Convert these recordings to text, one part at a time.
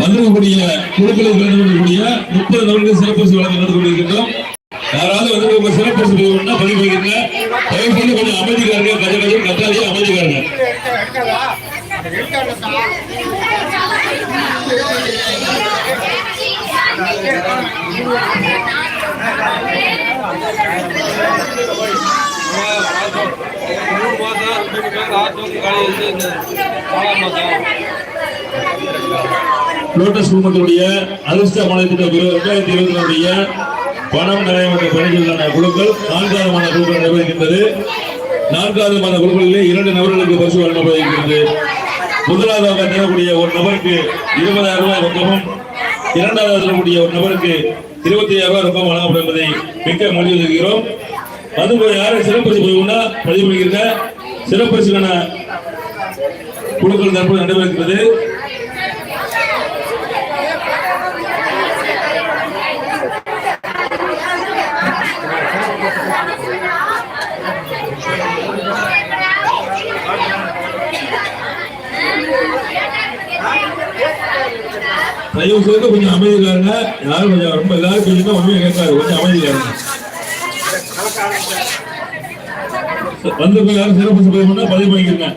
வந்திருக்கக்கூடிய குழுக்களை கலந்துக்கூடிய முப்பது நபர்கள் சிறப்பு வழங்க நடந்து கொண்டிருக்கின்றோம். யாராவது வந்து உங்க சிறப்பு பதிவுன்னா பதிவு வைக்கிறீங்க தயவு செய்து கொஞ்சம் அமைதிக்காரங்க. கஜ கஜம் கத்தாதே அமைதிக்காரங்க. மூணு மாதம் ரெண்டு பேர் காலையில் இந்த நாலாம் மாதம் லோட்டஸ் குழுமத்தினுடைய அதிர்ஷ்ட மாநிலத்திட்ட இரண்டாயிரத்தி இருபத்தி நாலுடைய பணம் நிறைவேற்ற பணிகளான குழுக்கள் நான்காவது மாத குழுக்கள் நடைபெறுகின்றது நான்காவது மாத குழுக்களிலே இரண்டு நபர்களுக்கு பரிசு வழங்கப்படுகிறது முதலாவதாக தரக்கூடிய ஒரு நபருக்கு இருபதாயிரம் ரூபாய் ரொக்கமும் இரண்டாவது தரக்கூடிய ஒரு நபருக்கு இருபத்தி ஐயாயிரம் ரூபாய் ரொக்கம் வழங்கப்படும் என்பதை மிக்க மொழி இருக்கிறோம் அதுபோல் யாரும் சிறப்பரிசு போய்னா பதிவு பண்ணுகிறீங்க சிறப்பரிசுக்கான குழுக்கள் தற்போது நடைபெறுகிறது தயவு செய்து கொஞ்சம் அமைதிக்காரங்க யாரும் கொஞ்சம் ரொம்ப எல்லாரும் கொஞ்சம் உண்மையை கேட்காரு கொஞ்சம் அமைதிக்காரங்க வந்து யாரும் சிறப்பு பதிவு பதிவு பண்ணிக்கிறேன்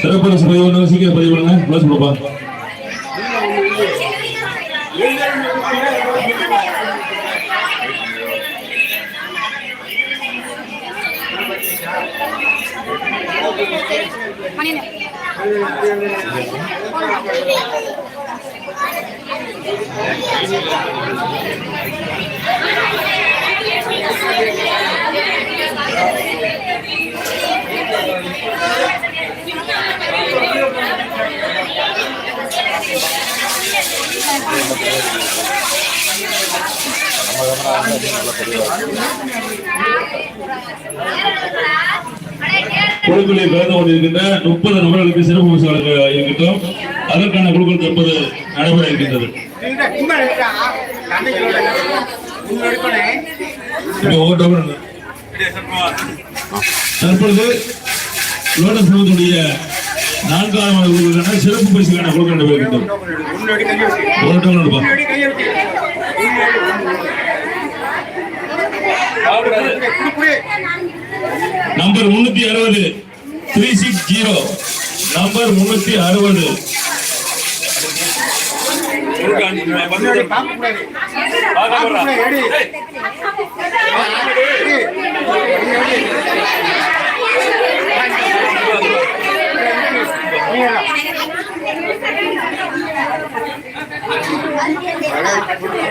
சிறப்பு பதிவு சீக்கிரம் பதிவு பண்ணுங்க ப்ளஸ் கொடுப்பா. Terima kasih. குழுக்களில் கலந்து கொண்டிருக்கின்ற முப்பது நபர்களுக்கு சிறப்பு பரிசு வழங்க இருக்கின்றோம் அதற்கான குழுக்கள் தற்போது நடைபெற இருக்கின்றது. தற்பொழுது லோட்டஸ் குழுமத்துடைய நான்காவது குழுக்களுக்கான சிறப்பு பரிசுக்கான குழுக்கள் நடைபெறுகின்றோம் ஒரு டவுன் நம்பர் முன்னூத்தி அறுபது. த்ரீ சிக்ஸ் ஜீரோ நம்பர் முன்னூத்தி அறுபது.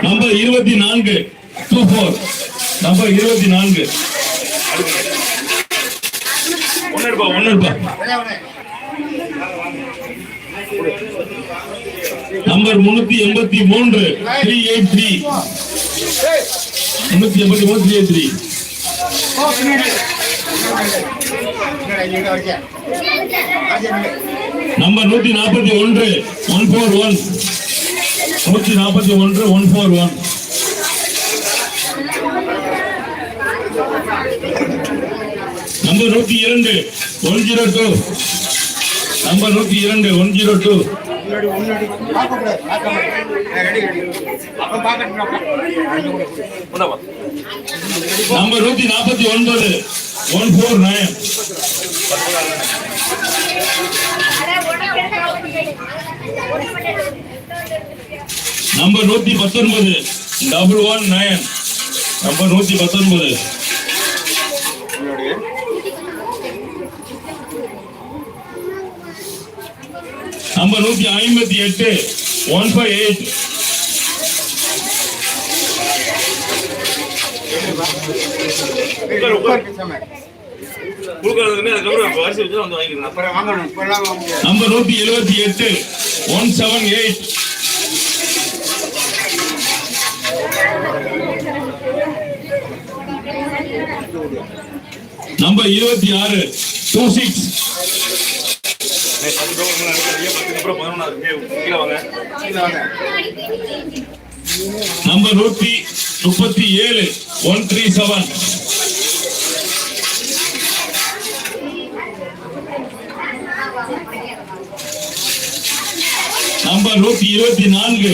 நம்பர் இருபத்தி நான்கு. டூ ஃபோர் நம்பர் இருபத்தி நான்கு. நம்பர் முன்னூத்தி எண்பத்தி மூன்று த்ரீ எயிட் த்ரீ முன்னூத்தி எண்பத்தி மூணு த்ரீ எயிட் த்ரீ நம்பர் நூத்தி நாற்பத்தி ஒன்று ஒன் ஃபோர் ஒன் நூத்தி நாற்பத்தி ஒன்று ஒன் ஃபோர் ஒன் நம்பர் நூத்தி இரண்டு ஒன் ஜீரோ டூ நம்பர் நூத்தி இரண்டு ஒன் ஜீரோ டூ நம்பர் நூத்தி நாற்பத்தி ஒன்பது ஒன் ஃபோர் நயன் நம்பர் நூத்தி பத்தொன்பது டபுள் ஒன் நயன் நம்பர் நூத்தி பத்தொன்பது. நம்பர் நூத்தி ஐம்பத்தி எட்டு ஒன் ஃபைவ் எயிட் நம்பர் நூத்தி எழுபத்தி எட்டு ஒன் செவன் எயிட் நம்பர் இருபத்தி ஆறு டூ சிக்ஸ் பத்து பத்துக்கு அப்புறம் பதினொன்றாவது கீழே வாங்க. கீழே வாங்க. நம்பர் நூத்தி முப்பத்தி ஏழு ஒன் த்ரீ செவன் நம்பர் நூத்தி இருபத்தி நான்கு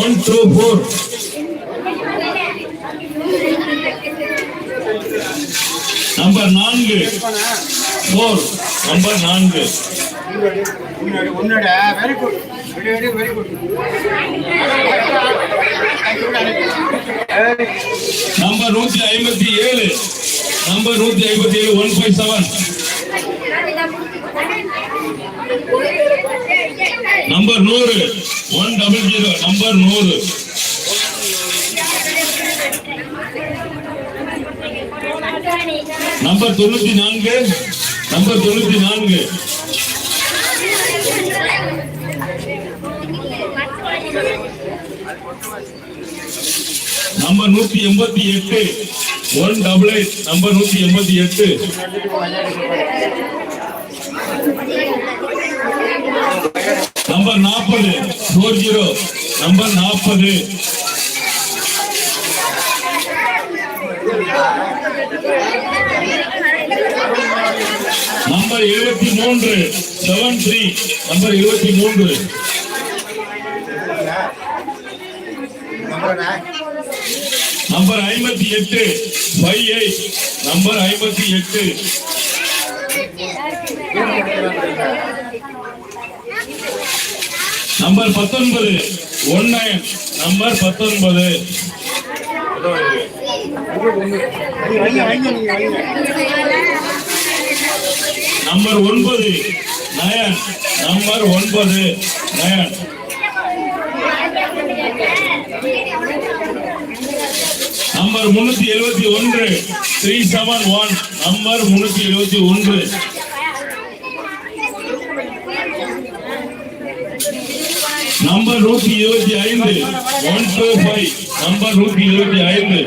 ஒன் டூ போர் நம்பர் நான்கு போர் நம்பர் நான்கு. உன்னோட very good very very very good number நூத்தி ஐம்பத்தி ஏழு. நம்பர் நூத்தி ஐம்பத்தி ஏழு ஒன் ஃபைவ் செவன் நம்பர் நூறு. ஒன் டபுள் ஜீரோ நம்பர் நூறு. நம்பர் தொண்ணூத்தி நான்கு. நம்பர் தொண்ணூத்தி நான்கு. நம்பர் நூத்தி எண்பத்தி எட்டு. ஒன் டபுள் எயிட் நம்பர் நூத்தி எண்பத்தி எட்டு. நம்பர் நாற்பது ஃபோர் ஜீரோ. நம்பர் நாற்பது நம்பர் இருபத்தி மூன்று செவன் த்ரீ. நம்பர் இருபத்தி மூன்று. நம்பர் ஐம்பத்தி எட்டு ஃபைவ் எயிட் நம்பர் ஐம்பத்தி எட்டு. நம்பர் பத்தொன்பது ஒன் நைன். நம்பர் பத்தொன்பது. நம்பர் ஒன்பது நயன். நம்பர் ஒன்பது நயன். நம்பர் முன்னூத்தி எழுபத்தி ஒன்று த்ரீ செவன் ஒன் நம்பர் முன்னூத்தி எழுபத்தி ஒன்று. நம்பர் நூத்தி இருபத்தி ஐந்து ஒன் டூ ஃபைவ் நம்பர் நூத்தி இருபத்தி ஐந்து.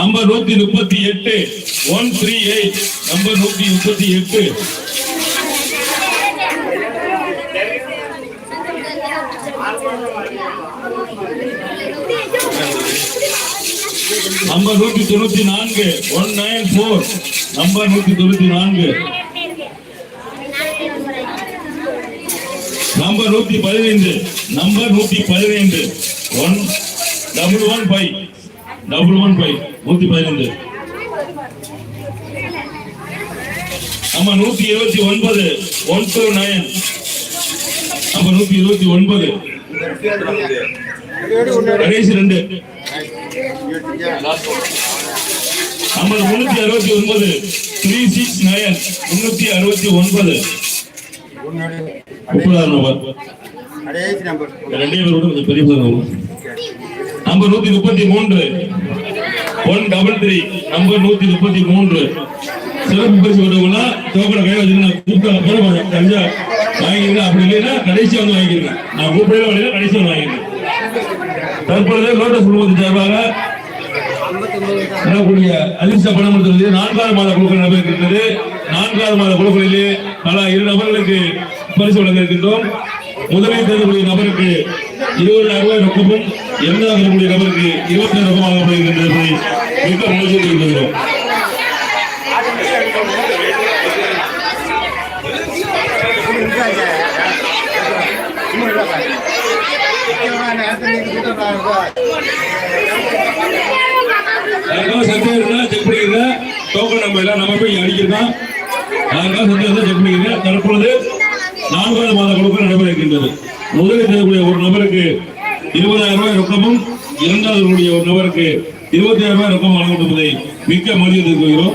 நம்பர் நூத்தி முப்பத்தி எட்டு ஒன் த்ரீ எயிட் நம்பர் நூத்தி முப்பத்தி எட்டு. நம்பர் நூத்தி தொண்ணூத்தி நான்கு. ஒன் நைன் ஃபோர் நம்பர் நூத்தி தொண்ணூத்தி நான்கு. நம்பர் நூத்தி பதினைந்து. நம்பர் நூத்தி பதினைந்து. One double one five double one five நூத்தி பதினைந்து. நம்ம நூத்தி இருபத்தி ஒன்பது. ஒன் டூ நைன் நம்ம நூத்தி இருபத்தி ஒன்பது. கடைசி ரெண்டு. நம்ம முன்னூத்தி அறுபத்தி ஒன்பது. த்ரீ சிக்ஸ் நைன் முன்னூத்தி அறுபத்தி ஒன்பது. முப்பதாயிரம் ரெண்டே பேர் கூட கொஞ்சம் பெரிய நம்பர் நம்பர் நூத்தி முப்பத்தி மூன்று. ஒன் டபுள் த்ரீ நம்பர் நூத்தி முப்பத்தி மூன்று. சிறப்பு பரிசு விடுவோம்னா டோக்கனை கையில் வச்சுக்கணும் கூப்பிட்ட கஞ்சா வாங்கிக்கிறேன். அப்படி இல்லைன்னா கடைசி வந்து வாங்கிக்கிறேன். நான் கூப்பிடல வழியில கடைசி வந்து வாங்கிக்கிறேன். தற்பொழுது லோட்டஸ் குழுமத்தின் சார்பாக வரக்கூடிய அதிர்ஷ்ட பணம் எடுத்துள்ளது நான்காவது மாத குழுக்கள் நடைபெறுகின்றது. நான்காவது மாத குழுக்களிலே பல இரு நபர்களுக்கு பரிசு வழங்க இருக்கின்றோம் முதலில் தேர்ந்தெடுக்கூடிய நபருக்கு இருபதாயிரம் ரூபாய் ரொக்கமும் இரண்டாவது இருக்கக்கூடிய நபருக்கு இருபத்தி ஐந்து ரொக்கம் வழங்கப்படுகின்றது என்பதை மிக்க மகிழ்ச்சி தெரிவிக்கிறோம் நேரத்தில் யாருக்காவது சந்தேகம் இருந்தா செக் பண்ணிக்கங்க. டோக்கன் நம்ம எல்லாம் நம்ம போய் அடிக்கிறோம். யாருக்காவது சந்தேகம் இருந்தா செக் பண்ணிக்கங்க. தற்பொழுது நான்காவது மாத கொடுக்க நடைபெற இருக்கின்றது முதலில் தரக்கூடிய ஒரு நபருக்கு இருபதாயிரம் ரூபாய் ரொக்கமும் இரண்டாவது ஒரு நபருக்கு இருபத்தாயிரம் ரூபாய் ரொக்கம் வழங்கப்படுவதை மிக்க மரியாதை கொள்கிறோம்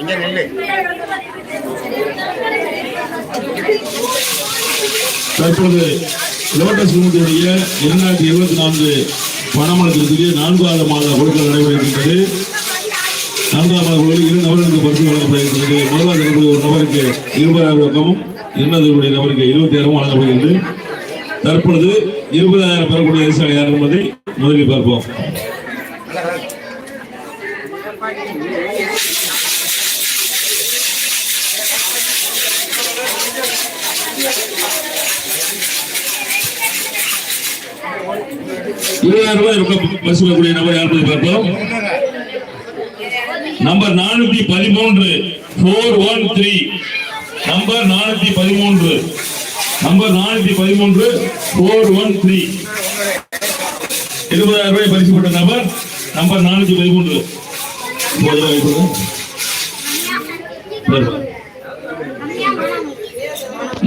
இங்க நில்லு. தற்பொழுது லோட்டஸ் குழுமத்தினுடைய இரண்டாயிரத்தி இருபத்தி நான்கு பணமளத்திற்கு நான்காவது மாத கொடுக்கல் நடைபெறுகின்றது நான்காம் மாத கொடுக்கல் இரு நபர்களுக்கு பரிசு வழங்கப்படுகின்றது முதலாவது ஒரு நபருக்கு இருபதாயிரம் ரொக்கமும் இரண்டாவது நபருக்கு இருபத்தி இருபத்தாயிரம் வழங்கப்படுகிறது தற்பொழுது இருபதாயிரம் பெறக்கூடிய அரசாணை யார் என்பதை முதலில் பார்ப்போம். இருபதாயிரம் ரூபாய் ரொக்க பரிசு நபர் யார் என்பதை பார்ப்போம். நம்பர் நானூத்தி பதிமூன்று போர் ஒன் த்ரீ நம்பர் நானூத்தி பதிமூன்று. நம்பர் நானூத்தி பதிமூன்று போர் ஒன் த்ரீ இருபதாயிரம் ரூபாய் பரிசு பெற்ற நபர் நம்பர் நானூத்தி பதிமூன்று.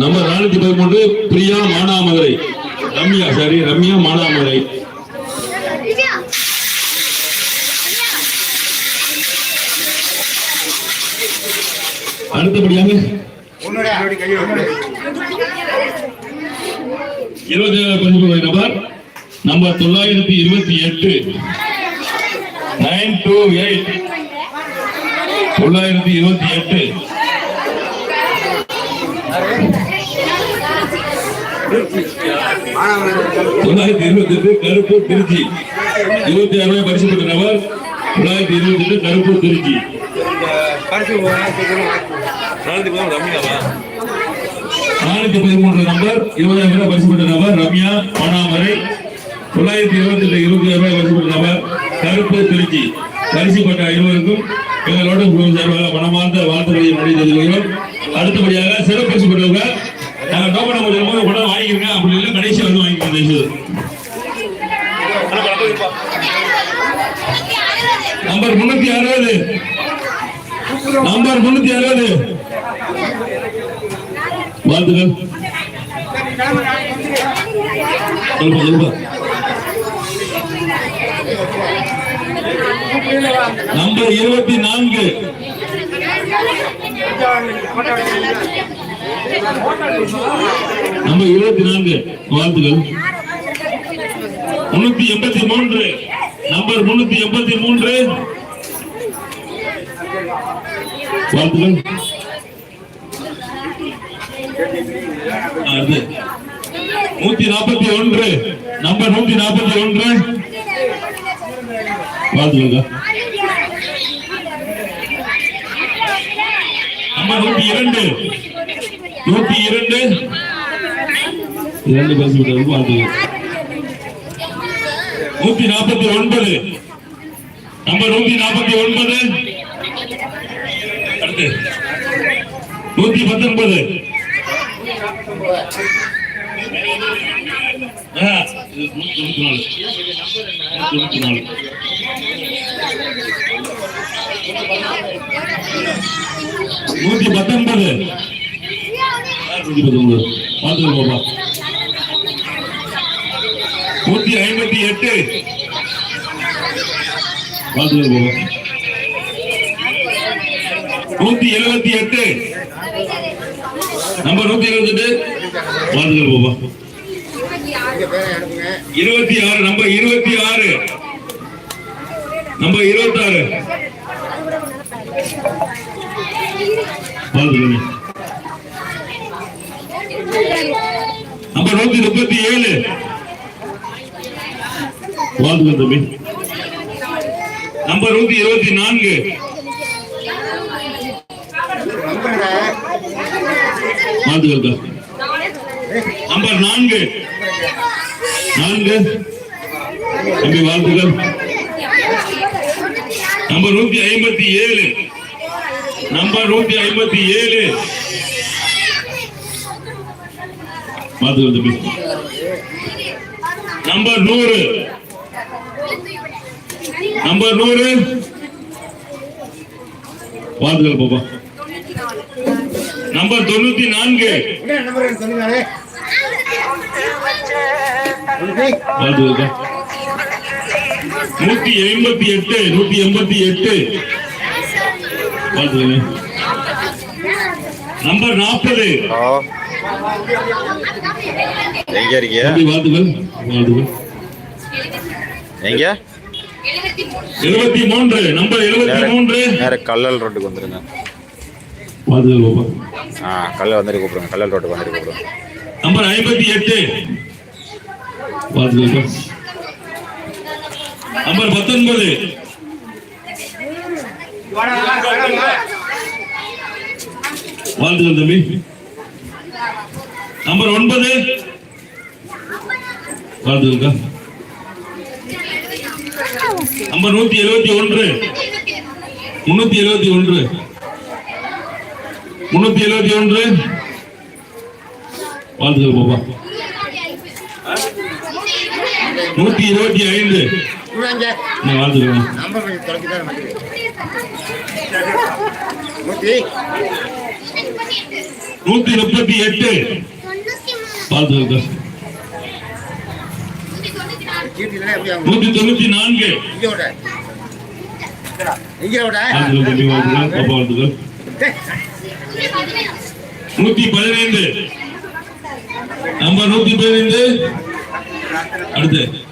நம்பர் நானூத்தி பதிமூன்று பிரியா மானாமதுரை. ரம்யா சாரி ரம்யா மானாமதுரை. அடுத்தபடியாக உன்னுடைய உன்னுடைய இருபத்தி ஏழு பதிமூணு நபர் நம்பர் தொள்ளாயிரத்தி இருபத்தி எட்டு. Nine two eight. தொள்ளாயிரத்தி இருபத்தி எட்டு. தொள்ளாயிரத்தி இருபத்தி எட்டு கருப்பு திருச்சி. இருபத்தி ஆறு ரூபாய் பரிசு பெற்ற நபர் தொள்ளாயிரத்தி இருபத்தி எட்டு கருப்பு திருச்சி நானூத்தி பதிமூன்று நம்பர் இருபதாயிரம் ரூபாய் பரிசு பெற்ற நபர் ரம்யா மானாமரை. தொள்ளாயிரத்தி இருபத்தி எட்டு இருபத்தி ரூபாய் பரிசு பெற்ற நபர். கருப்பு திருச்சி. பரிசு பெற்ற இருவருக்கும் எங்களோட சார்பாக மனமார்ந்த வாழ்த்துக்களை நன்றி தெரிவிக்கிறோம் அடுத்தபடியாக சிறப்பு பரிசு பெற்றவங்க நாங்கள் டோக்கன் நம்பர் போது உடனே வாங்கிக்கிறேன் அப்படி இல்லை கடைசி வந்து வாங்கிக்கிறேன் நம்பர் முன்னூத்தி அறுபது. நம்பர் முன்னூத்தி அறுபது. நம்பர் இருபத்தி நான்கு. நம்பர் இருபத்தி நான்கு. வாழ்த்துக்கள். முன்னூத்தி எண்பத்தி மூன்று. நம்பர் முன்னூத்தி எண்பத்தி மூன்று. வாழ்த்துக்கள். நூத்தி நாற்பத்தி ஒன்று. நம்பர் நூத்தி நாற்பத்தி ஒன்று. நம்பர் நூத்தி இரண்டு. நூத்தி இரண்டு. இரண்டு பேசி விட்டது நூத்தி நாற்பத்தி ஒன்பது. நம்பர் நூத்தி நாற்பத்தி ஒன்பது. நூத்தி பத்தொன்பது. நூத்தி நாலு. நூத்தி நாலு. நூத்தி பத்தொன்பது நூத்தி பத்தொன்பது பாப்பா நூத்தி ஐம்பத்தி எட்டு பார்த்துக்கோ பாப்பா நூத்தி எழுபத்தி எட்டு நம்பர் நூத்தி எழுபத்தி எட்டு வாழ்த்துக்கள் பாப்பா இருபத்தி ஆறு நம்பர் இருபத்தி ஆறு. நம்பர் இருபத்தி ஆறு. நம்பர் நூத்தி முப்பத்தி ஏழு. வாழ்த்துக்கள் தம்பி. நம்பர் நூத்தி இருபத்தி நான்கு. வாழ்த்துக்கள். நம்பர் நான்கு. நான்கு தம்பி வாழ்த்துக்கள். நம்பர் நூத்தி ஐம்பத்தி ஏழு. நம்பர் நூத்தி ஐம்பத்தி ஏழு. தம்பி. நம்பர் நூறு. நம்பர் நூறு. வாழ்த்துக்கள் பாப்பா. நம்பர் தொண்ணூத்தி நான்கு. நூத்தி எண்பத்தி எட்டு நூத்தி எண்பத்தி எட்டு. நம்பர் நாற்பது. எங்க இருக்கீங்க? எங்க? எழுபத்தி மூன்று நம்பர் எழுபத்தி மூன்று. நேர கல்லல் ரோட்டுக்கு வந்துருங்க. ஆ கல்லல் வந்துட்டு கூப்பிடுங்க கல்லல் ரோட்டுக்கு வந்துட்டு கூப்பிடுங்க. நம்பர் ஐம்பத்தி எட்டு. நம்பர் பத்தொன்பது. வாழ்த்துக்கள் தம்பி. நம்பர் ஒன்பது. வாழ்த்துக்கள் நம்பர் நூத்தி எழுபத்தி ஒன்று. முன்னூத்தி எழுபத்தி ஒன்று. முன்னூத்தி எழுபத்தி ஒன்று. வாழ்த்துக்கள் பாப்பா. நூத்தி இருபத்தி ஐந்து. நூத்தி. முப்பத்தி எட்டு. நூத்தி தொண்ணூத்தி நான்கு. நூத்தி பதினைந்து. நம்பர் நூத்தி பதினைந்து. அடுத்து.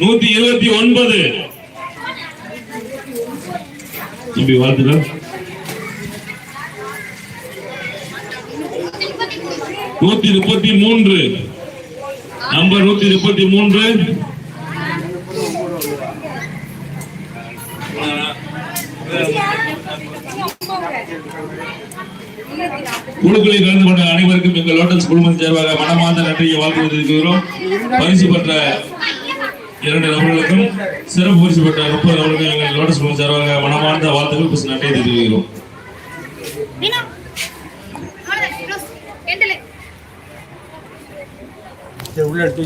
நூத்தி இருபத்தி ஒன்பது. இப்படி வாழ்த்துக்கள் நூத்தி முப்பத்தி மூன்று. நம்பர் நூத்தி முப்பத்தி மூன்று. குழுக்களில் கலந்து கொண்ட அனைவருக்கும் எங்கள் லோட்டஸ் குழுமம் சார்பாக மனமார்ந்த நன்றியை வாழ்த்து தெரிவிக்கிறோம் பரிசு பெற்ற இரண்டு நபர்களுக்கும் சிறப்பு பரிசு பெற்ற முப்பது நபர்களுக்கும் எங்கள் லோட்டஸ் குழுமத்தின் சார்பாக மனமார்ந்த வாழ்த்துக்கள் பரிசு நன்றியை தெரிவிக்கிறோம். உள்ள எடுத்து